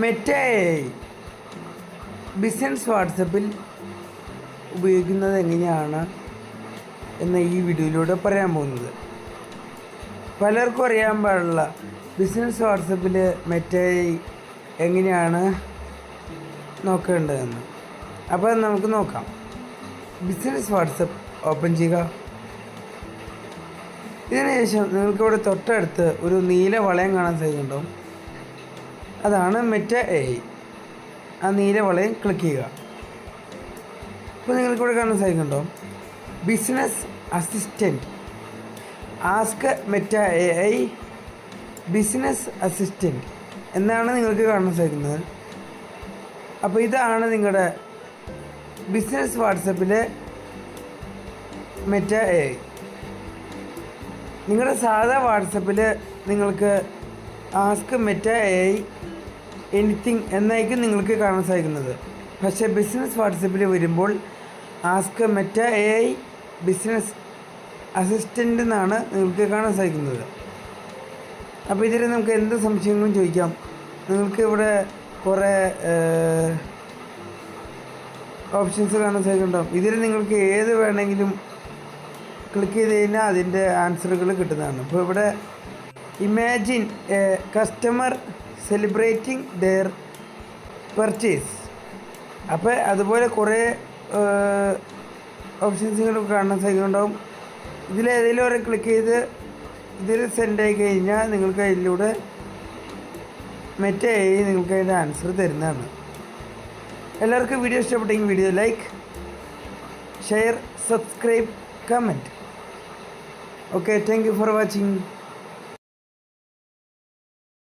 Meta business വാട്സപ്പിൽ ഉപയോഗിക്കുന്നത് എങ്ങനെയാണ് എന്ന് ഈ വീഡിയോയിലൂടെ പറയാൻ പോകുന്നത്. പലർക്കും അറിയാൻ പാടുള്ള ബിസിനസ് വാട്സപ്പിൽ മെറ്റ എങ്ങനെയാണ് നോക്കേണ്ടതെന്ന്. അപ്പോൾ നമുക്ക് നോക്കാം. ബിസിനസ് വാട്സപ്പ് ഓപ്പൺ ചെയ്യുക. ഇതിനുശേഷം നിങ്ങൾക്കിവിടെ തൊട്ടടുത്ത് ഒരു നീല വളയം കാണാൻ സാധിക്കുന്നുണ്ടോ അതാണ് മെറ്റ എ ആ നീല വളയം ക്ലിക്ക് ചെയ്യുക. ഇപ്പോൾ നിങ്ങൾക്കിവിടെ കാണാൻ സാധിക്കുന്നുണ്ടോ business assistant ask Meta A I business assistant എന്നാണ് നിങ്ങൾക്ക് കാണാൻ സാധിക്കുന്നത് അപ്പോൾ ഇതാണ് നിങ്ങളുടെ ബിസിനസ് വാട്സപ്പിലെ മെറ്റ എ ഐ നിങ്ങളുടെ സാധാ വാട്സപ്പിൽ നിങ്ങൾക്ക് ask Meta A I anything എന്നായിരിക്കും നിങ്ങൾക്ക് കാണാൻ സാധിക്കുന്നത്. പക്ഷേ ബിസിനസ് വാട്സപ്പിൽ വരുമ്പോൾ ask Meta A I business assistant എന്നാണ് നിങ്ങൾക്ക് കാണാൻ സാധിക്കുന്നത്. അപ്പോൾ ഇതിൽ നമുക്ക് എന്ത് സംശയങ്ങളും ചോദിക്കാം? നിങ്ങൾക്ക് ഇവിടെ കുറേ ഓപ്ഷൻസ് കാണാൻ സാധിക്കുന്നുണ്ടാവും ഇതിൽ നിങ്ങൾക്ക് ഏത് വേണമെങ്കിലും ക്ലിക്ക് ചെയ്ത് കഴിഞ്ഞാൽ അതിന്റെ ആൻസറുകൾ കിട്ടുന്നതാണ്. അപ്പോൾ ഇവിടെ imagine customer celebrating their purchase അപ്പോൾ അതുപോലെ കുറേ ഓപ്ഷൻസ് നിങ്ങൾക്ക് കാണാൻ സാധിക്കുന്നുണ്ടാവും ഇതിലേതെങ്കിലും ഒരു ക്ലിക്ക് ചെയ്ത് ഇതിൽ സെൻഡ് ആയി കഴിഞ്ഞാൽ നിങ്ങൾക്ക് അതിലൂടെ മെറ്റേ നിങ്ങൾക്ക് അതിന്റെ ആൻസർ തരുന്നതാണ്. എല്ലാവർക്കും വീഡിയോ ഇഷ്ടപ്പെട്ടെങ്കിൽ video like share subscribe comment okay thank you for watching